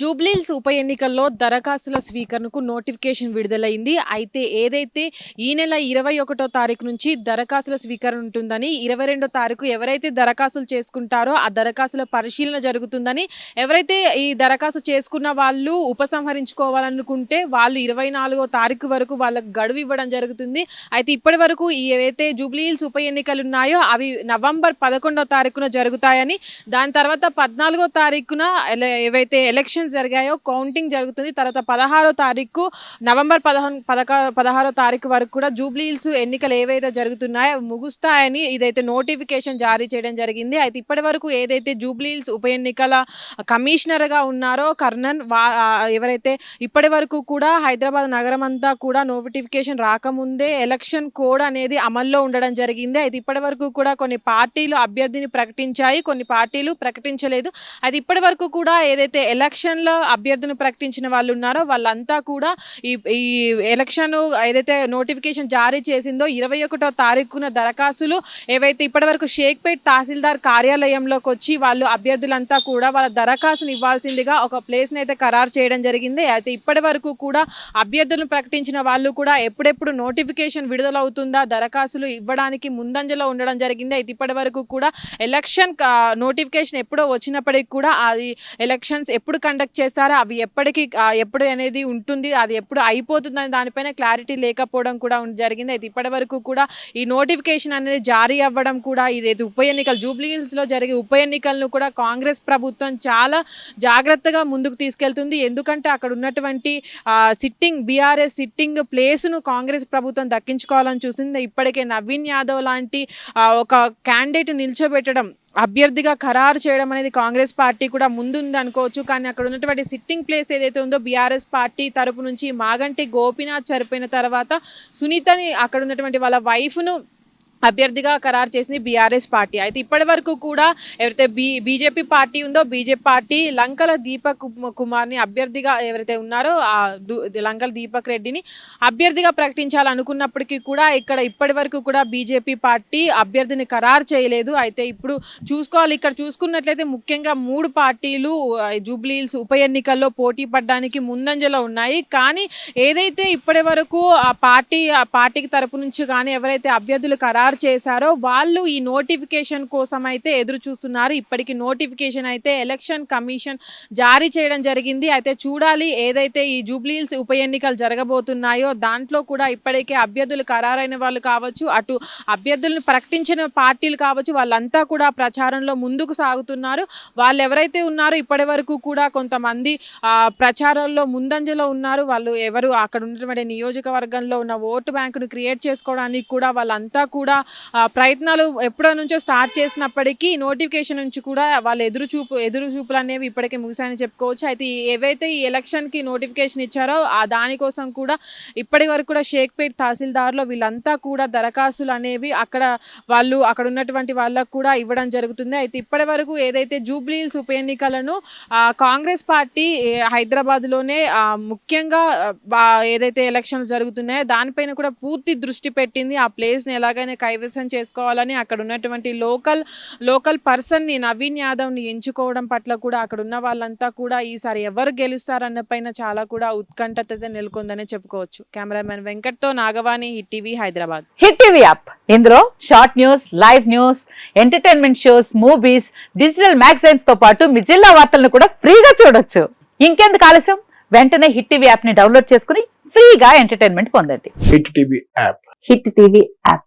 జూబ్లీల్స్ ఉప ఎన్నికల్లో దరఖాస్తుల స్వీకరణకు నోటిఫికేషన్ విడుదలైంది. అయితే ఏదైతే ఈ నెల ఇరవై ఒకటో తారీఖు నుంచి దరఖాస్తుల స్వీకరణ ఉంటుందని ఇరవై రెండో తారీఖు ఎవరైతే దరఖాస్తులు చేసుకుంటారో ఆ దరఖాస్తుల పరిశీలన జరుగుతుందని ఎవరైతే ఈ దరఖాస్తు చేసుకున్న వాళ్ళు ఉపసంహరించుకోవాలనుకుంటే వాళ్ళు ఇరవై నాలుగో తారీఖు వరకు వాళ్ళకు గడువు ఇవ్వడం జరుగుతుంది. అయితే ఇప్పటి వరకు ఏవైతే జూబ్లీహిల్స్ ఉప ఎన్నికలు ఉన్నాయో అవి నవంబర్ పదకొండో తారీఖున జరుగుతాయని దాని తర్వాత పద్నాలుగో తారీఖున ఏవైతే ఎలక్షన్ ఎలక్షన్స్ జరిగాయో కౌంటింగ్ జరుగుతుంది. తర్వాత పదహారో తారీఖు నవంబర్ పదహారు పదక పదహారో తారీఖు వరకు కూడా జూబ్లీహిల్స్ ఎన్నికలు ఏవైతే జరుగుతున్నాయో ముగుస్తాయని ఇదైతే నోటిఫికేషన్ జారీ చేయడం జరిగింది. అయితే ఇప్పటి వరకు ఏదైతే జూబ్లీహిల్స్ ఉప ఎన్నికల కమిషనర్గా ఉన్నారో కర్ణన్ వా ఎవరైతే ఇప్పటి వరకు కూడా హైదరాబాద్ నగరం అంతా కూడా నోటిఫికేషన్ రాకముందే ఎలక్షన్ కోడ్ అనేది అమల్లో ఉండడం జరిగింది. అయితే ఇప్పటి వరకు కూడా కొన్ని పార్టీలు అభ్యర్థిని ప్రకటించాయి కొన్ని పార్టీలు ప్రకటించలేదు. అది ఇప్పటి వరకు కూడా ఏదైతే ఎలక్షన్ ఎలక్షన్లో అభ్యర్థిని ప్రకటించిన వాళ్ళు ఉన్నారో వాళ్ళంతా కూడా ఈ ఈ ఎలక్షన్ ఏదైతే నోటిఫికేషన్ జారీ చేసిందో ఇరవై ఒకటో తారీఖున దరఖాస్తులు ఏవైతే ఇప్పటివరకు షేక్పేట్ తహసీల్దార్ కార్యాలయంలోకి వచ్చి వాళ్ళు అభ్యర్థులంతా కూడా వాళ్ళ దరఖాస్తుని ఇవ్వాల్సిందిగా ఒక ప్లేస్ని అయితే ఖరారు చేయడం జరిగింది. అయితే ఇప్పటి వరకు కూడా అభ్యర్థులను ప్రకటించిన వాళ్ళు కూడా ఎప్పుడెప్పుడు నోటిఫికేషన్ విడుదలవుతుందా దరఖాస్తులు ఇవ్వడానికి ముందంజలో ఉండడం జరిగింది. అయితే ఇప్పటి వరకు కూడా ఎలక్షన్ నోటిఫికేషన్ ఎప్పుడో వచ్చినప్పటికి కూడా అది ఎలక్షన్స్ ఎప్పుడు కండక్ట్ చేస్తారో? అవి ఎప్పటికీ ఎప్పుడు అనేది ఉంటుంది అది ఎప్పుడు అయిపోతుందని దానిపైన క్లారిటీ లేకపోవడం కూడా జరిగింది. అయితే ఇప్పటి వరకు కూడా ఈ నోటిఫికేషన్ అనేది జారీ అవ్వడం కూడా ఇదైతే ఉప ఎన్నికలు జూబ్లీహిల్స్లో జరిగే ఉప ఎన్నికలను కూడా కాంగ్రెస్ ప్రభుత్వం చాలా జాగ్రత్తగా ముందుకు తీసుకెళ్తుంది. ఎందుకంటే అక్కడ ఉన్నటువంటి సిట్టింగ్ బీఆర్ఎస్ సిట్టింగ్ ప్లేస్ను కాంగ్రెస్ ప్రభుత్వం దక్కించుకోవాలని చూసింది. ఇప్పటికే నవీన్ యాదవ్ లాంటి ఒక క్యాండిడేట్ నిల్చోబెట్టడం అభ్యర్థిగా ఖరారు చేయడం అనేది కాంగ్రెస్ పార్టీ కూడా ముందుంది అనుకోవచ్చు. కానీ అక్కడ ఉన్నటువంటి సిట్టింగ్ ప్లేస్ ఏదైతే ఉందో బీఆర్ఎస్ పార్టీ తరపు నుంచి మాగంటి గోపీనాథ్ చనిపోయిన తర్వాత సునీతని అక్కడ ఉన్నటువంటి వాళ్ళ వైఫ్ను అభ్యర్థిగా ఖరారు చేసింది బీఆర్ఎస్ పార్టీ. అయితే ఇప్పటి వరకు కూడా ఎవరైతే బీ బీజేపీ పార్టీ ఉందో బీజేపీ పార్టీ లంకల దీపక్ కుమార్ని అభ్యర్థిగా ఎవరైతే ఉన్నారో ఆ లంకల దీపక్ రెడ్డిని అభ్యర్థిగా ప్రకటించాలనుకున్నప్పటికీ కూడా ఇక్కడ ఇప్పటి వరకు కూడా బీజేపీ పార్టీ అభ్యర్థిని ఖరారు చేయలేదు. అయితే ఇప్పుడు చూసుకోవాలి ఇక్కడ చూసుకున్నట్లయితే ముఖ్యంగా మూడు పార్టీలు జూబ్లీల్స్ జూబ్లీహిల్స్ ఉప ఎన్నికల్లో పోటీ పడడానికి ముందంజలో ఉన్నాయి. కానీ ఏదైతే ఇప్పటి వరకు ఆ పార్టీ ఆ పార్టీకి తరపు నుంచి కానీ ఎవరైతే అభ్యర్థులు ఖరారు చేశారో వాళ్ళు ఈ నోటిఫికేషన్ కోసం అయితే ఎదురు చూస్తున్నారు. ఇప్పటికి నోటిఫికేషన్ అయితే ఎలక్షన్ కమిషన్ జారీ చేయడం జరిగింది. అయితే చూడాలి ఏదైతే ఈ జూబ్లీహిల్స్ ఉప ఎన్నికలు జరగబోతున్నాయో దాంట్లో కూడా ఇప్పటికే అభ్యర్థులు ఖరారైన వాళ్ళు కావచ్చు అటు అభ్యర్థులను ప్రకటించిన పార్టీలు కావచ్చు వాళ్ళంతా కూడా ప్రచారంలో ముందుకు సాగుతున్నారు. వాళ్ళు ఎవరైతే ఉన్నారో ఇప్పటి వరకు కూడా కొంతమంది ప్రచారంలో ముందంజలో ఉన్నారు. వాళ్ళు ఎవరు అక్కడ ఉన్నటువంటి నియోజకవర్గంలో ఉన్న ఓటు బ్యాంకును క్రియేట్ చేసుకోవడానికి కూడా వాళ్ళంతా కూడా ప్రయత్నాలు ఎప్పుడో నుంచో స్టార్ట్ చేసినప్పటికీ నోటిఫికేషన్ నుంచి కూడా వాళ్ళ ఎదురు చూపు ఎదురు చూపులు అనేవి ఇప్పటికే ముగిసాయని చెప్పుకోవచ్చు. అయితే ఏవైతే ఈ ఎలక్షన్కి నోటిఫికేషన్ ఇచ్చారో ఆ దానికోసం కూడా ఇప్పటి వరకు కూడా షేక్పేట్ తహసీల్దార్లో వీళ్ళంతా కూడా దరఖాస్తులు అనేవి అక్కడ వాళ్ళు అక్కడ ఉన్నటువంటి వాళ్ళకు కూడా ఇవ్వడం జరుగుతుంది. అయితే ఇప్పటి వరకు ఏదైతే జూబ్లీహిల్స్ ఉప ఎన్నికలను కాంగ్రెస్ పార్టీ హైదరాబాద్లోనే ముఖ్యంగా ఏదైతే ఎలక్షన్లు జరుగుతున్నాయో దానిపైన కూడా పూర్తి దృష్టి పెట్టింది. ఆ ప్లేస్ని ఎలాగైనా కైవసం చేసుకోవాలని అక్కడ ఉన్నటువంటి లోకల్ లోకల్ పర్సన్ని నవీన్ యాదవ్ని ఎంచుకోవడం పట్ల కూడా అక్కడ ఉన్న వాళ్ళంతా కూడా ఈసారి ఎవరు గెలుస్తారన్న పైన చాలా కూడా ఉత్కంఠత నెలకొందనే చెప్పుకోవచ్చు. Cameraman వెంకట్తో Nagavani hit TV Hyderabad. Hit TV app. ఇందులో short news live news entertainment shows movies digital మ్యాగజైన్స్తో పాటు మీ జిల్లా వార్తలను కూడా ఫ్రీగా చూడొచ్చు. ఇంకెందుకు ఆలస్యం? వెంటనే హిట్ టీవీ యాప్ని డౌన్లోడ్ చేసుకుని ఫ్రీగా ఎంటర్టైన్మెంట్ పొందండి. Hit TV app. Hit TV app.